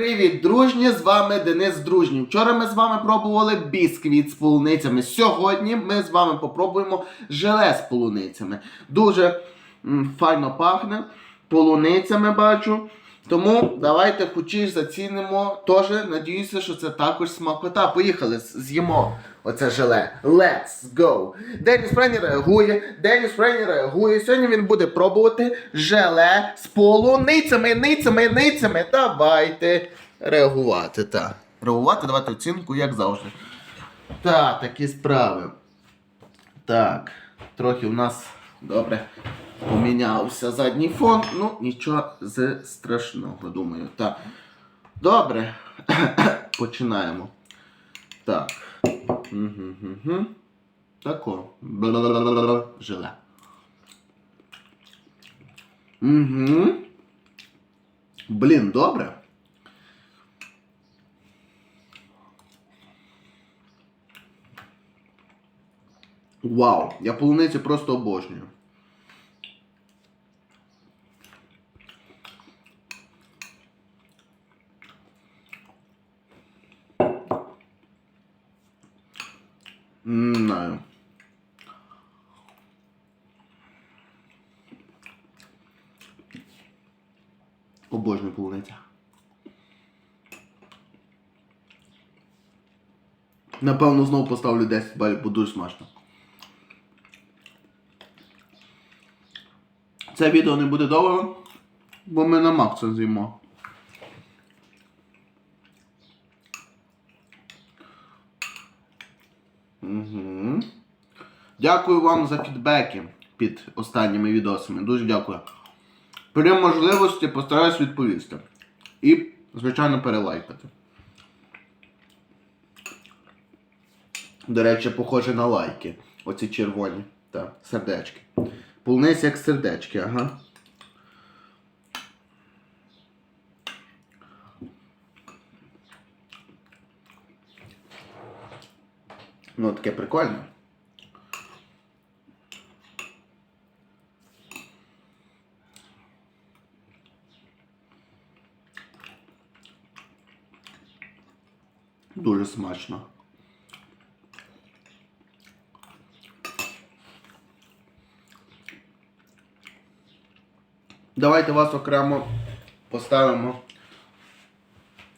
Привіт, дружні! З вами Денис Дружній. Вчора ми з вами пробували бісквіт з полуницями. Сьогодні ми з вами попробуємо желе з полуницями. Дуже м, файно пахне. Полуницями бачу. Тому давайте хочеш зацінимо. Теж надіюся, що це також смакота. Поїхали, з'їмо оце желе. Let's go! Деніс Френі реагує, Деніс Френі реагує. Сьогодні він буде пробувати желе з полуницями, ницями, ницями. Давайте реагувати. Та. Реагувати, давати оцінку, як завжди. Так, такі справи. Так, трохи у нас добре помінявся задній фон. Ну, нічого з страшного, думаю. Так. Добре. Починаємо. Так. Угу, Тако. Желе. Угу. Блін, добре. Вау, я полуницю просто обожнюю. Не знаю. Обожнюю полуниця. Напевно, знову поставлю 10 балів, бо дуже смачно. Це відео не буде довго, бо ми на Мак це з'їмо. Угу. Дякую вам за фідбеки під останніми відосами. Дуже дякую. При можливості постараюсь відповісти. І, звичайно, перелайкати. До речі, похоже на лайки. Оці червоні. Так, сердечки. Полуниця як сердечки, ага. Ну, таке прикольне. Дуже смачно. Давайте вас окремо поставимо.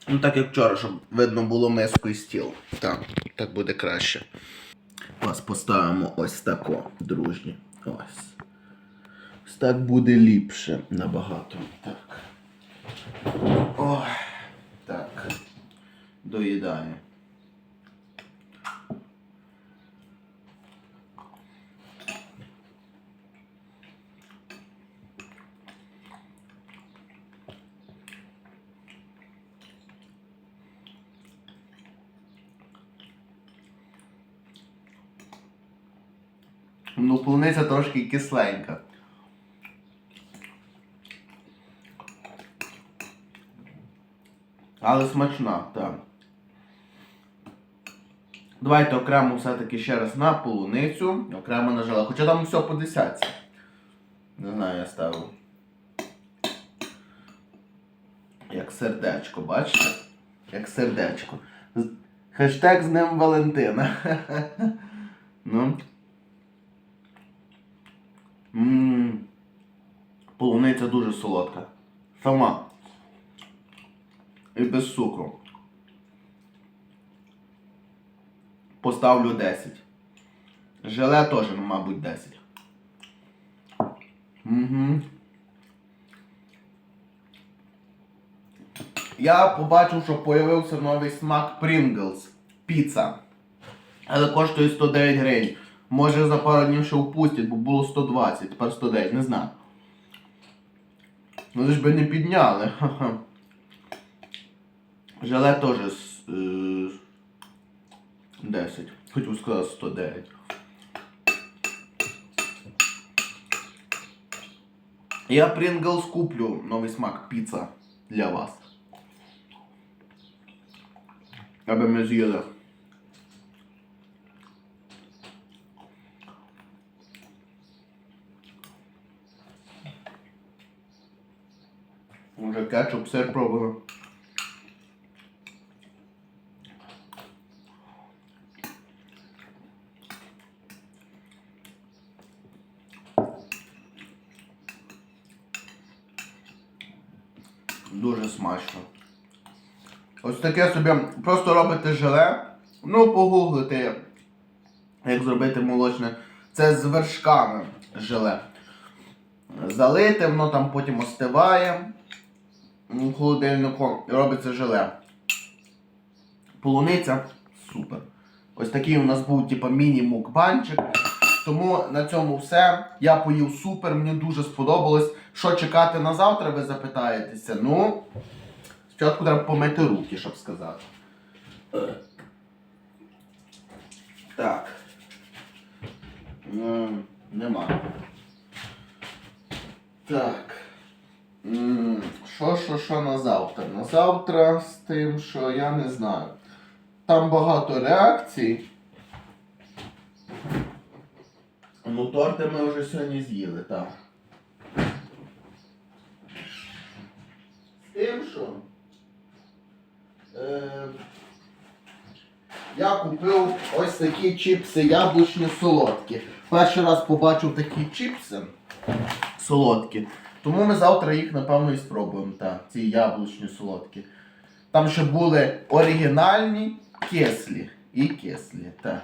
Ну, так як вчора, щоб видно було миску і стіл. Так, так буде краще. Вас поставимо ось тако, дружні. Ось. Ось так буде ліпше набагато. Так. О, Так. Доїдаю. Ну, полуниця трошки кисленька. Але смачна, так. Давайте окремо все-таки ще раз на полуницю, окремо на желе. Хоча там все по десятці. Не знаю, я ставив. Як сердечко, бачите? Як сердечко. Хештег з Днем Валентина. ну. Ммм. Полуниця дуже солодка. Сама. І без цукру. Поставлю 10. Желе теж, ну, мабуть, 10. Угу. Я побачив, що появився новий смак Pringles. Піца. Але коштує 109 гривень. Може за пару днів ще впустять, бо було 120, тепер 109, не знаю. Ну ж би не підняли. Ха-ха. Желе теж е, 10. Хотів сказати 109. Я Pringles куплю новий смак піца для вас. Аби ми з'їли. кетчуп, сир пробуємо. Дуже смачно. Ось таке собі просто робите желе. Ну, погуглите, як зробити молочне. Це з вершками желе. Залите, воно там потім остиває в холодильнику робиться желе. Полуниця супер. Ось такий у нас був типу, міні-мукбанчик. Тому на цьому все. Я поїв супер, мені дуже сподобалось. Що чекати на завтра, ви запитаєтеся? Ну, спочатку треба помити руки, щоб сказати. Так. Нема. Так. Що, що, що на завтра? На завтра з тим, що я не знаю. Там багато реакцій. Ну, торти ми вже сьогодні з'їли, так. З тим, що. Е, я купив ось такі чіпси яблучні солодкі. Перший раз побачив такі чіпси солодкі. Тому ми завтра їх, напевно, і спробуємо. Так, ці яблучні солодкі. Там ще були оригінальні кеслі і кеслі. Так.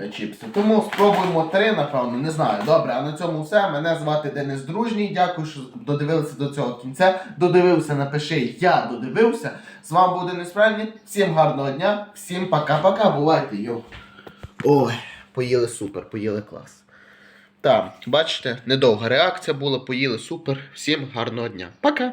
е, Чіпси. Тому спробуємо три, напевно, не знаю. Добре, а на цьому все. Мене звати Денис Дружній. Дякую, що додивилися до цього кінця. Додивився, напиши, я додивився. З вами був Денис Правильний. Всім гарного дня, всім пока-пока. Бувайте, йо. Ой, поїли супер, поїли клас. Так, бачите, недовга реакція була, поїли супер. Всім гарного дня. Пока!